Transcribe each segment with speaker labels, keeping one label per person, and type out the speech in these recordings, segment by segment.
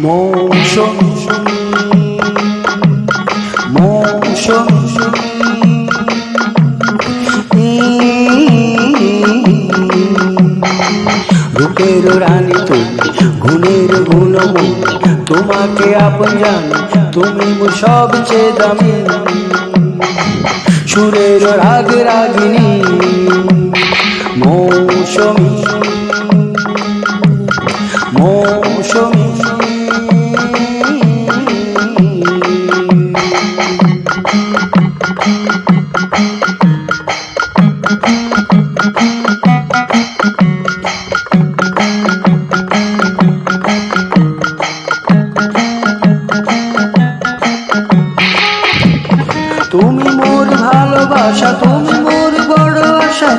Speaker 1: মৌসুমী মৌসুমী রূপের রানী তুমি, গুণের গুণময়। তোমাকে আপন জানি, তুমি সবচেয়ে দামি। সুরের রাগ রাগিনী, মৌসুমী। মৌসুমী তুমি মোর ভালোবাসা তুমি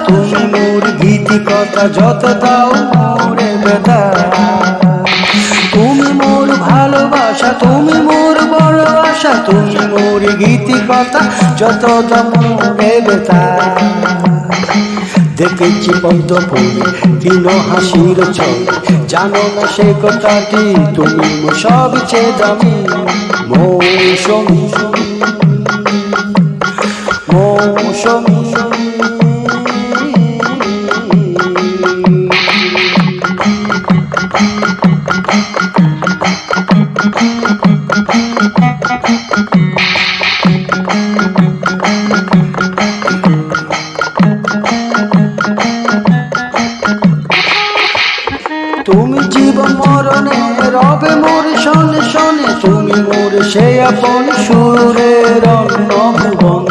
Speaker 1: তুমি মোর গীতি কথা যত দাও মোরে বেদা তুমি মোর ভালোবাসা, তুমি মোর বড় আশা তুমি মোর গীতি কথা যত দাও মোরে বেদা দেখেছি পদ্ম ফুলে দিন হাসির ছল জানো না সে কথাটি তুমি সবচেয়ে দামি, মৌসুমী মৌসুমী। তুমি জীবন মরণে রবে মোর শোনে শোনে, তুমি মোর সে আপন অন্য ভুবন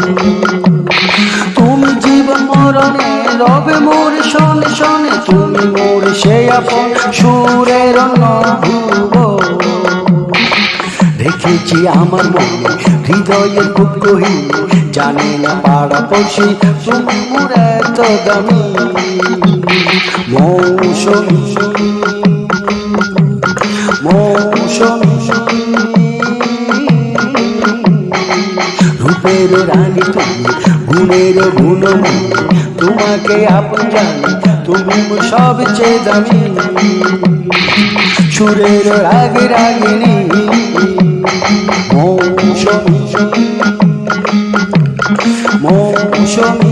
Speaker 1: তুমি জীবন মরণে রবে মোর শোনে শোনে, তুমি মোর সে আপন সুরের ভুবন রেখেছি আমার মনে হৃদয়ের খুব গহীন জানি না পাড়া পড়শি তুমি মোর এত দামি। মৌসুমী মৌসুমী রূপের রানী তুমি, গুণের গুণময়ী তোমাকে আপন জানি, তুমি সবচেয়ে দামি সুরের রাগে রাগিনী, মৌসুমী। মৌসুমী।